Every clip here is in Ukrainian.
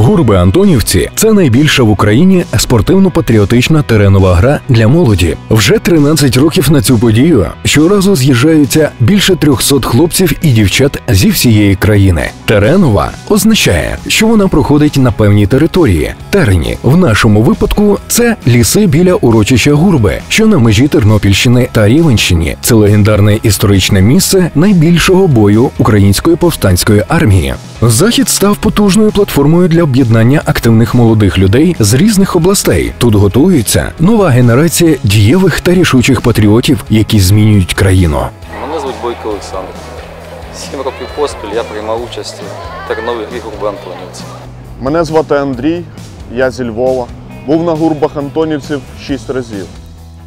Гурби Антонівці це найбільша в Україні спортивно-патріотична теренова гра для молоді. Вже 13 років на цю подію щоразу з'їжджаються більше 300 хлопців і дівчат зі всієї країни. Теренова означає, що вона проходить на певній території. Терені в нашому випадку це ліси біля урочища Гурби, що на межі Тернопільщини та Рівенщині. Це легендарне історичне місце найбільшого бою української повстанської армії. Захід став потужною платформою для об'єднання активних молодих людей з різних областей. Тут готується нова генерація дієвих та рішучих патріотів, які змінюють країну. Мене звуть Бойко Олександр. Сім років поспіль я приймав участь у терновій грі Гурби Антонівці. Мене звати Андрій, я зі Львова. Був на гурбах Антонівців шість разів.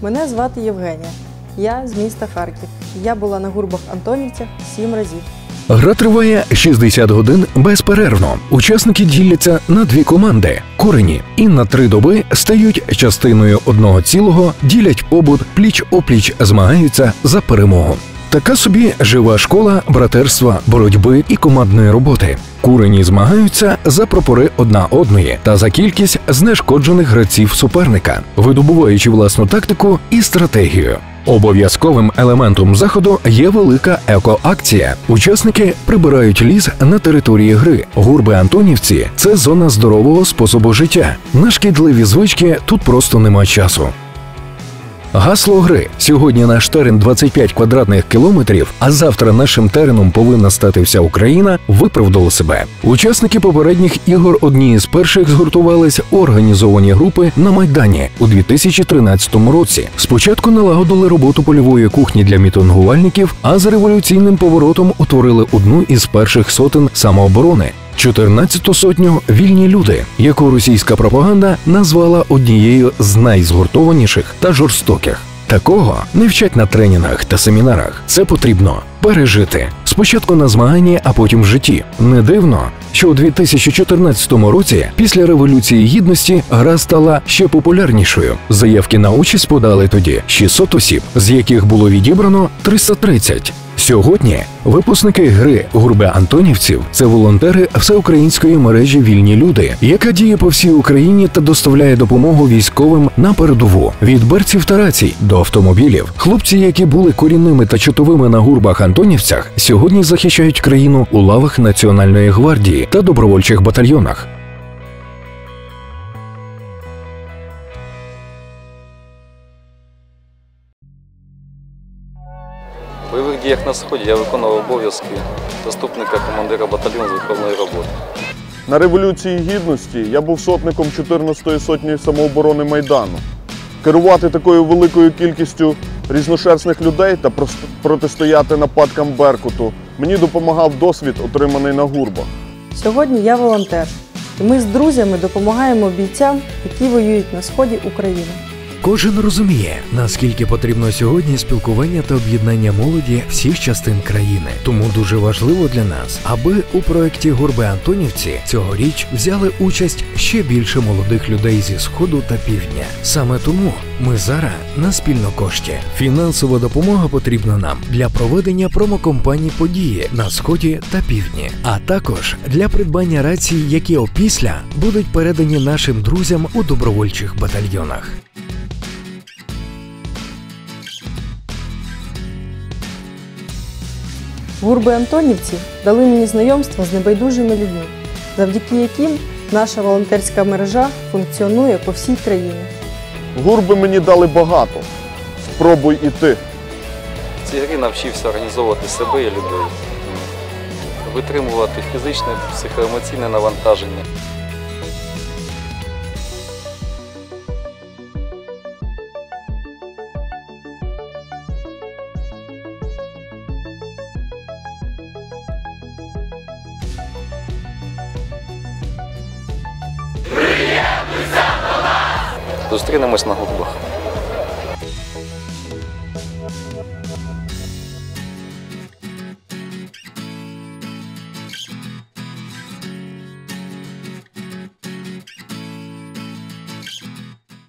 Мене звати Євгенія. Я з міста Харків. Я була на гурбах Антонівцях сім разів. Гра триває 60 годин безперервно. Учасники діляться на дві команди корені і на три доби стають частиною одного цілого, ділять побут, пліч опліч змагаються за перемогу. Така собі жива школа братерства, боротьби і командної роботи. Курені змагаються за прапори одна одної та за кількість знешкоджених гравців суперника, видобуваючи власну тактику і стратегію. Обов'язковим елементом заходу є велика екоакція. Учасники прибирають ліс на території гри. Гурби Антонівці це зона здорового способу життя. На шкідливі звички тут просто нема часу. Гасло гри сьогодні наш терен 25 квадратних кілометрів, а завтра нашим тереном повинна стати вся Україна. Виправдало себе. Учасники попередніх ігор одні з перших згуртувались у організовані групи на майдані у 2013 році. Спочатку налагодили роботу польової кухні для мітингувальників, а з революційним поворотом утворили одну із перших сотень самооборони. 14-ту сотню вільні люди, яку російська пропаганда назвала однією з найзгуртованіших та жорстоких. Такого не вчать на тренінгах та семінарах. Це потрібно пережити спочатку на змаганні, а потім в житті. Не дивно, що у 2014 році, після революції гідності, гра стала ще популярнішою. Заявки на участь подали тоді 600 осіб, з яких було відібрано 330. Сьогодні випускники гри гурби Антонівців це волонтери всеукраїнської мережі Вільні люди, яка діє по всій Україні та доставляє допомогу військовим на передову від берців та рацій до автомобілів. Хлопці, які були корінними та чотовими на гурбах Антонівцях, сьогодні захищають країну у лавах Національної гвардії та добровольчих батальйонах. Бойових діях на сході я виконував обов'язки заступника командира батальйону з виховної роботи. На Революції Гідності я був сотником 14-ї сотні самооборони Майдану. Керувати такою великою кількістю різношерстних людей та протистояти нападкам Беркуту мені допомагав досвід, отриманий на гурбах. Сьогодні я волонтер, і ми з друзями допомагаємо бійцям, які воюють на сході України. Кожен розуміє, наскільки потрібно сьогодні спілкування та об'єднання молоді всіх частин країни. Тому дуже важливо для нас, аби у проєкті Гурби Антонівці цьогоріч взяли участь ще більше молодих людей зі сходу та півдня. Саме тому ми зараз на спільнокошті. Фінансова допомога потрібна нам для проведення промокомпаній події на сході та півдні, а також для придбання рацій, які опісля будуть передані нашим друзям у добровольчих батальйонах. Гурби Антонівці дали мені знайомство з небайдужими людьми, завдяки яким наша волонтерська мережа функціонує по всій країні. Гурби мені дали багато. Спробуй і ти. В цій грі навчився організовувати себе і людей, витримувати фізичне, психоемоційне навантаження. Зустрінемось на гурбах.